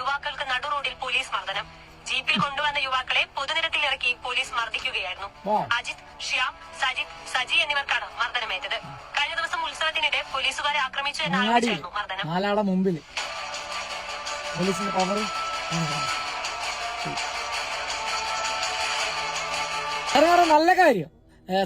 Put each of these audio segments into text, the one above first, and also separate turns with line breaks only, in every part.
യുവാക്കൾക്ക് നടുറോഡിൽ പോലീസ് മർദ്ദനം. ജീപ്പിൽ കൊണ്ടുവന്ന യുവാക്കളെ പൊതുനിരത്തിൽ ഇറക്കി പോലീസ് മർദ്ദിക്കുകയായിരുന്നു. അജിത് ശ്യാം സജിത് സജി എന്നിവർക്കാണ് മർദ്ദനമേറ്റത്. കഴിഞ്ഞ ദിവസം ഉത്സവത്തിനിടെ പോലീസുകാരെ ആക്രമിച്ചു എന്നാരോപിച്ചായിരുന്നു മർദ്ദനം.
നാലാളെ മുമ്പിൽ പോലീസിന്റെ പവർ സാറുമാരെ നല്ല കാര്യം. ഏ,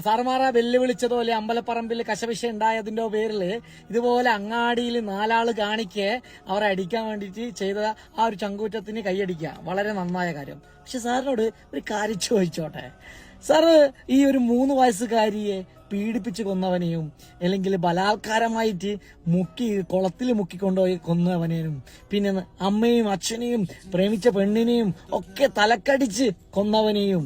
വെല്ലുവിളിച്ചതുപോലെ അമ്പലപ്പറമ്പിൽ കശവിശ ഉണ്ടായതിന്റെ പേരിൽ ഇതുപോലെ അങ്ങാടിയിൽ നാലാൾ കാണിക്കെ അവരെ അടിക്കാൻ വേണ്ടിയിട്ട് ചെയ്ത ആ ഒരു ചങ്കൂറ്റത്തിന് കൈയടിക്കുക. വളരെ നന്നായ കാര്യം. പക്ഷെ സാറിനോട് ഒരു കാര്യം ചോദിച്ചോട്ടെ. സാറ് ഈ ഒരു മൂന്ന് വയസ്സുകാരിയെ പീഡിപ്പിച്ച് കൊന്നവനെയും അല്ലെങ്കിൽ ബലാത്കാരമായിട്ട് മുക്കി കുളത്തിൽ മുക്കിക്കൊണ്ടുപോയി കൊന്നവനെയും പിന്നെ അമ്മയും അച്ഛനെയും പ്രേമിച്ച പെണ്ണിനെയും ഒക്കെ തലക്കടിച്ച് കൊന്നവനെയും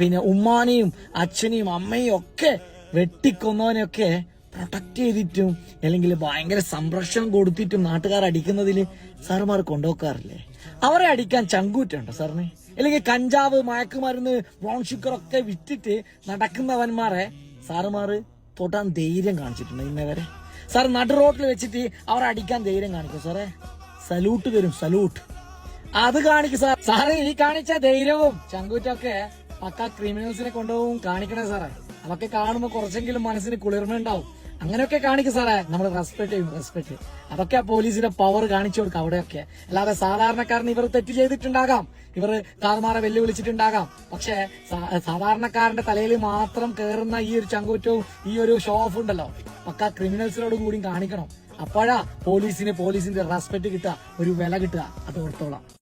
പിന്നെ ഉമ്മാനെയും അച്ഛനെയും അമ്മയും ഒക്കെ വെട്ടിക്കൊന്നവനെയൊക്കെ പ്രൊട്ടക്ട് ചെയ്തിട്ടും അല്ലെങ്കിൽ ഭയങ്കര സംരക്ഷണം കൊടുത്തിട്ടും നാട്ടുകാർ അടിക്കുന്നതിൽ സാറുമാർ കൊണ്ടുപോക്കാറില്ലേ? അവരെ അടിക്കാൻ ചങ്കൂറ്റുണ്ടോ സാറിന് അല്ലെങ്കിൽ കഞ്ചാവ് മയക്കുമരുന്ന് ബ്രൗൺ ഷുഗർ ഒക്കെ വിറ്റിട്ട് നടക്കുന്നവന്മാരെ സാറുമാർ തൊട്ടാൻ ധൈര്യം കാണിച്ചിട്ടുണ്ട് ഇന്നേ വരെ? സാർ നടു റോട്ടിൽ വെച്ചിട്ട് അവരെ അടിക്കാൻ ധൈര്യം കാണിക്കും സാറേ സല്യൂട്ട് തരും സല്യൂട്ട് അത് കാണിക്കും സാർ സാറ് ഈ കാണിച്ച ധൈര്യവും ചങ്കൂറ്റൊക്കെ പക്ക ക്രിമിനൽസിനെ കൊണ്ടുപോകും കാണിക്കണേ സാറേ. അതൊക്കെ കാണുമ്പോ കുറച്ചെങ്കിലും മനസ്സിന് കുളിർമ ഉണ്ടാവും. അങ്ങനെയൊക്കെ കാണിക്കും സാറേ. നമ്മൾ റെസ്പെക്ട് ചെയ്യും റെസ്പെക്ട് അതൊക്കെ ആ പോലീസിന്റെ പവർ കാണിച്ചു കൊടുക്കും അവിടെയൊക്കെ. അല്ലാതെ സാധാരണക്കാരന് ഇവർ തെറ്റ് ചെയ്തിട്ടുണ്ടാകാം. ഇവർ കാർമാറെ വെല്ലുവിളിച്ചിട്ടുണ്ടാകാം. പക്ഷെ സാധാരണക്കാരന്റെ തലയിൽ മാത്രം കയറുന്ന ഈ ഒരു ചങ്കൂറ്റവും ഈ ഒരു ഷോ ഓഫ് ഉണ്ടല്ലോ. പക്ക ക്രിമിനൽസിനോട് കൂടി കാണിക്കണം. അപ്പോഴാ പോലീസിന് പോലീസിന്റെ റെസ്പെക്ട് കിട്ടുക ഒരു വില കിട്ടുക. അത് ഓർത്തോളാം